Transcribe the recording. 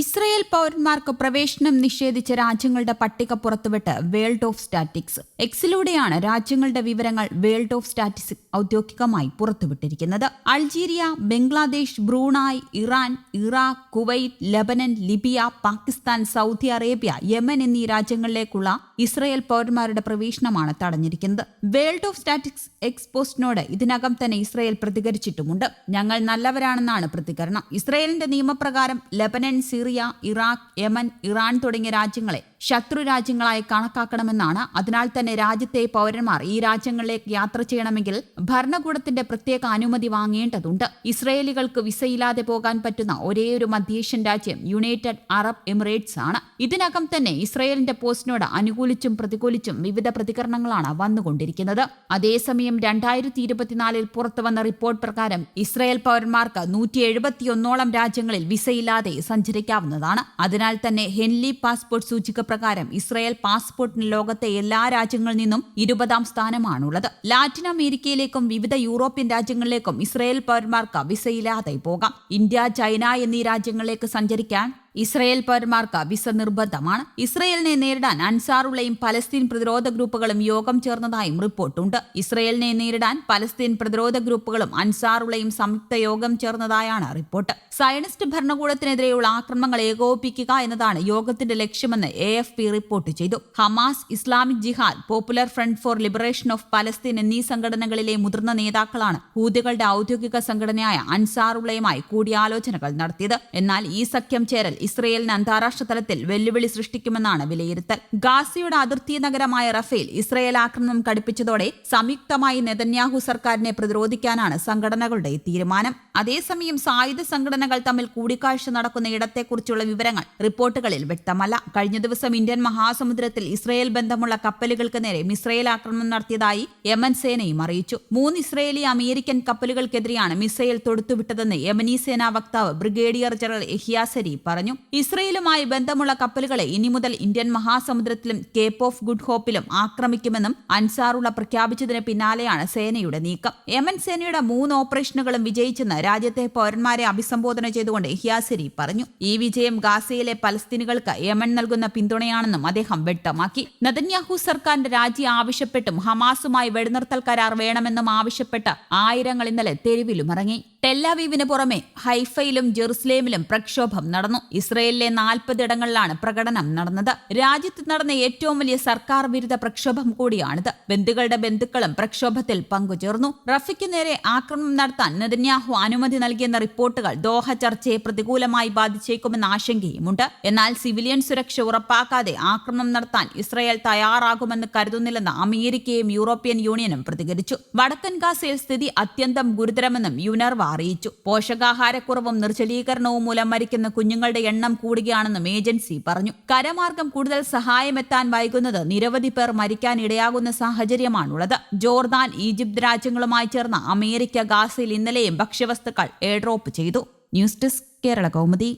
Israel പൗരന്മാർക്ക് പ്രവേശനം നിഷേധിച്ച രാജ്യങ്ങളുടെ പട്ടിക പുറത്തുവിട്ട് വേൾഡ് ഓഫ് സ്റ്റാറ്റിക്സ്. എക്സിലൂടെയാണ് രാജ്യങ്ങളുടെ വിവരങ്ങൾ വേൾഡ് ഓഫ് സ്റ്റാറ്റിക്സ് ഔദ്യോഗികമായി പുറത്തുവിട്ടിരിക്കുന്നത്. Algeria Bangladesh Brunei Iran Iraq Kuwait Lebanon Libya Pakistan Saudi Arabia Yemen എന്നീ രാജ്യങ്ങളിലേക്കുള്ള ഇസ്രയേൽ പൗരന്മാരുടെ പ്രവേശനമാണ് തടഞ്ഞിരിക്കുന്നത്. വേൾഡ് ഓഫ് സ്റ്റാറ്റിക്സ് എക്സ്പോസ്റ്റിനോട് ഇതിനകം തന്നെ ഇസ്രയേൽ പ്രതികരിച്ചിട്ടുമുണ്ട്. ഞങ്ങൾ നല്ലവരാണെന്നാണ് പ്രതികരണം. ഇസ്രയേലിന്റെ നിയമപ്രകാരം Lebanon Syria Iraq Yemen Iran തുടങ്ങിയ രാജ്യങ്ങളെ ശത്രു രാജ്യങ്ങളായി കണക്കാക്കണമെന്നാണ്. അതിനാൽ തന്നെ രാജ്യത്തെ പൗരന്മാർ ഈ രാജ്യങ്ങളിലേക്ക് യാത്ര ചെയ്യണമെങ്കിൽ ഭരണകൂടത്തിന്റെ പ്രത്യേക അനുമതി വാങ്ങേണ്ടതുണ്ട്. ഇസ്രയേലികൾക്ക് വിസയില്ലാതെ പോകാൻ പറ്റുന്ന ഒരേയൊരു മധ്യേഷ്യൻ രാജ്യം യുണൈറ്റഡ് അറബ് എമിറേറ്റ്സ് ആണ്. ഇതിനകം തന്നെ ഇസ്രയേലിന്റെ പോസ്റ്റിനോട് അനുകൂലിച്ചും പ്രതികൂലിച്ചും വിവിധ പ്രതികരണങ്ങളാണ് വന്നുകൊണ്ടിരിക്കുന്നത്. അതേസമയം രണ്ടായിരത്തി ഇരുപത്തിനാലിൽ പുറത്തുവന്ന റിപ്പോർട്ട് പ്രകാരം ഇസ്രയേൽ പൗരന്മാർക്ക് നൂറ്റി എഴുപത്തിയൊന്നോളം രാജ്യങ്ങളിൽ വിസയില്ലാതെ സഞ്ചരിക്കാവുന്നതാണ്. അതിനാൽ തന്നെ ഹെൻലി പാസ്പോർട്ട് സൂചിക പ്രകാരം ഇസ്രയേൽ പാസ്പോർട്ടിന് ലോകത്തെ എല്ലാ രാജ്യങ്ങളിൽ നിന്നും ഇരുപതാം സ്ഥാനമാണുള്ളത്. ലാറ്റിൻ അമേരിക്കയിലേക്കും വിവിധ യൂറോപ്യൻ രാജ്യങ്ങളിലേക്കും ഇസ്രയേൽ പൗരന്മാർക്ക് വിസയില്ലാതെ പോകാം. ഇന്ത്യ ചൈന എന്നീ രാജ്യങ്ങളിലേക്ക് സഞ്ചരിക്കാൻ ഇസ്രയേൽ പൗരന്മാർക്ക് വിസ നിർബന്ധമാണ്. ഇസ്രയേലിനെ നേരിടാൻ അൻസാറുള്ളയും പലസ്തീൻ പ്രതിരോധ ഗ്രൂപ്പുകളും യോഗം ചേർന്നതായും റിപ്പോർട്ടുണ്ട്. ഇസ്രയേലിനെ നേരിടാൻ പലസ്തീൻ പ്രതിരോധ ഗ്രൂപ്പുകളും അൻസാറുള്ളയും സംയുക്ത യോഗം ചേർന്നതായാണ് റിപ്പോർട്ട്. സയനിസ്റ്റ് ഭരണകൂടത്തിനെതിരെയുള്ള ആക്രമണങ്ങൾ ഏകോപിപ്പിക്കുക എന്നതാണ് യോഗത്തിന്റെ ലക്ഷ്യമെന്ന് എ എഫ് പി റിപ്പോർട്ട് ചെയ്തു. Hamas Islamic Jihad popular front for liberation of Palestine എന്നീ സംഘടനകളിലെ മുതിർന്ന നേതാക്കളാണ് ഹൂതികളുടെ ഔദ്യോഗിക സംഘടനയായ അൻസാറുള്ളയുമായി കൂടിയാലോചനകൾ നടത്തിയത്. എന്നാൽ ഈ സഖ്യം ചേരൽ ഇസ്രയേലിന് അന്താരാഷ്ട്ര തലത്തിൽ വെല്ലുവിളി സൃഷ്ടിക്കുമെന്നാണ് വിലയിരുത്തൽ. ഗാസിയുടെ അതിർത്തി നഗരമായ റഫേൽ ഇസ്രയേൽ ആക്രമണം കടുപ്പിച്ചതോടെ സംയുക്തമായി നെതന്യാഹു സർക്കാരിനെ പ്രതിരോധിക്കാനാണ് സംഘടനകളുടെ തീരുമാനം. അതേസമയം സായുധ സംഘടനകൾ തമ്മിൽ കൂടിക്കാഴ്ച നടക്കുന്ന ഇടത്തെക്കുറിച്ചുള്ള വിവരങ്ങൾ റിപ്പോർട്ടുകളിൽ വ്യക്തമല്ല. കഴിഞ്ഞ ദിവസം ഇന്ത്യൻ മഹാസമുദ്രത്തിൽ ഇസ്രയേൽ ബന്ധമുള്ള കപ്പലുകൾക്ക് നേരെ മിസ്രയേൽ ആക്രമണം നടത്തിയതായി യമൻ സേനയും അറിയിച്ചു. മൂന്ന് ഇസ്രയേലി അമേരിക്കൻ കപ്പലുകൾക്കെതിരെയാണ് മിസൈൽ തൊടുത്തുവിട്ടതെന്ന് യമനി സേനാ വക്താവ് ബ്രിഗേഡിയർ ജനറൽ എഹിയാസരി പറഞ്ഞു ഇസ്രയേലുമായി ബന്ധമുള്ള കപ്പലുകളെ ഇനി മുതൽ ഇന്ത്യൻ മഹാസമുദ്രത്തിലും കേപ്പ് ഓഫ് ഗുഡ് ഹോപ്പിലും ആക്രമിക്കുമെന്നും അൻസാറുള്ള പ്രഖ്യാപിച്ചതിന് പിന്നാലെയാണ് സേനയുടെ നീക്കം. യമൻ സേനയുടെ മൂന്ന് ഓപ്പറേഷനുകളും വിജയിച്ചെന്ന് രാജ്യത്തെ പൌരന്മാരെ അഭിസംബോധന ചെയ്തുകൊണ്ട് ഹിയാസിരി പറഞ്ഞു. ഈ വിജയം ഗാസയിലെ പലസ്തീനുകൾക്ക് യമൻ നൽകുന്ന പിന്തുണയാണെന്നും അദ്ദേഹം വ്യക്തമാക്കി. നദന്യാഹു സർക്കാരിന്റെ രാജി ആവശ്യപ്പെട്ടും ഹമാസുമായി വെടിനിർത്തൽ കരാർ വേണമെന്നും ആവശ്യപ്പെട്ട് ആയിരങ്ങൾ ഇന്നലെ തെരുവിലുമിറങ്ങി. ടെല്ലവീവിന് പുറമെ ഹൈഫയിലും ജെറുസലേമിലും പ്രക്ഷോഭം നടന്നു. ഇസ്രയേലിലെ നാൽപ്പതിടങ്ങളിലാണ് പ്രകടനം നടന്നത്. രാജ്യത്ത് നടന്ന ഏറ്റവും വലിയ സർക്കാർ വിരുദ്ധ പ്രക്ഷോഭം കൂടിയാണിത്. ബന്ധുക്കളുടെ ബന്ധുക്കളും പ്രക്ഷോഭത്തിൽ പങ്കുചേർന്നു. റഫിക്ക് നേരെ ആക്രമണം നടത്താൻ നെതന്യാഹു അനുമതി നൽകിയെന്ന റിപ്പോർട്ടുകൾ ദോഹ ചർച്ചയെ പ്രതികൂലമായി ബാധിച്ചേക്കുമെന്ന ആശങ്കയുമുണ്ട്. എന്നാൽ സിവിലിയൻ സുരക്ഷ ഉറപ്പാക്കാതെ ആക്രമണം നടത്താൻ ഇസ്രയേൽ തയ്യാറാകുമെന്ന് കരുതുന്നില്ലെന്ന് അമേരിക്കയും യൂറോപ്യൻ യൂണിയനും പ്രതികരിച്ചു. വടക്കൻ ഗാസയിൽ സ്ഥിതി അത്യന്തം ഗുരുതരമെന്നും യുനർവ അറിയിച്ചു. പോഷകാഹാരക്കുറവും നിർജലീകരണവും മൂലം മരിക്കുന്ന കുഞ്ഞുങ്ങളുടെ എണ്ണം കൂടുകയാണെന്നും ഏജൻസി പറഞ്ഞു. കരമാർഗം കൂടുതൽ സഹായമെത്താൻ വൈകുന്നത് നിരവധി പേർ മരിക്കാൻ ഇടയാകുന്ന സാഹചര്യമാണുള്ളത്. ജോർദാൻ ഈജിപ്ത് രാജ്യങ്ങളുമായി ചേർന്ന അമേരിക്ക ഗാസയിൽ ഇന്നലെയും ഭക്ഷ്യവസ്തുക്കൾ എയർഡ്രോപ്പ് ചെയ്തു. News desk Kerala Kaumudi.